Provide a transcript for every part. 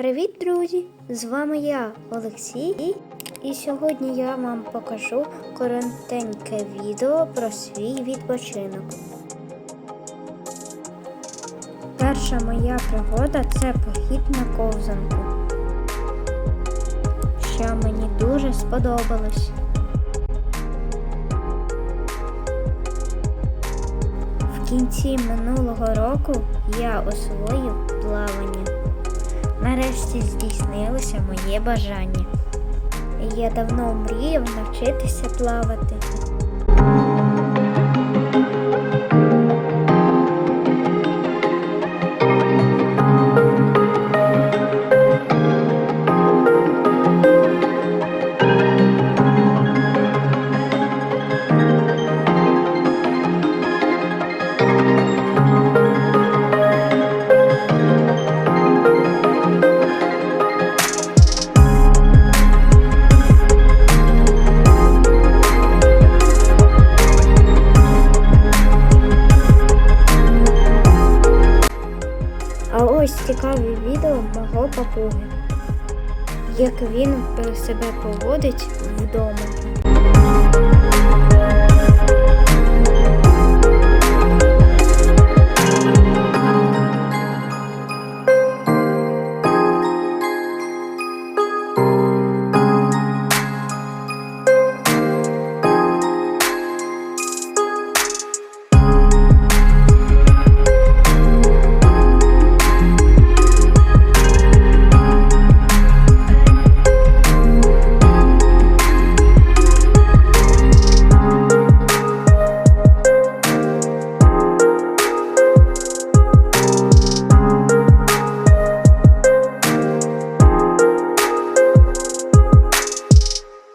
Привіт, друзі! З вами я, Олексій, і сьогодні я вам покажу коротеньке відео про свій відпочинок. Перша моя пригода це похід на ковзанку, що мені дуже сподобалось. В кінці минулого року я освоїв плавання. Нарешті здійснилося моє бажання. Я давно мріяв навчитися плавати. Ось цікаве відео мого папуги. Як він про себе поводить вдома.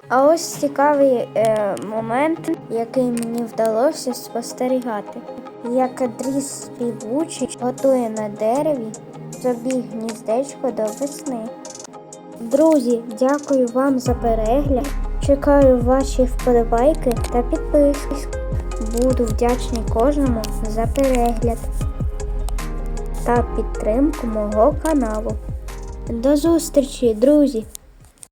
А ось цікавий е, момент, який мені вдалося спостерігати. Як дріс співучий готує на дереві собі гніздечко до весни. Друзі, дякую вам за перегляд. Чекаю ваші вподобайки та підписки. Буду вдячний кожному за перегляд та підтримку мого каналу. До зустрічі, друзі!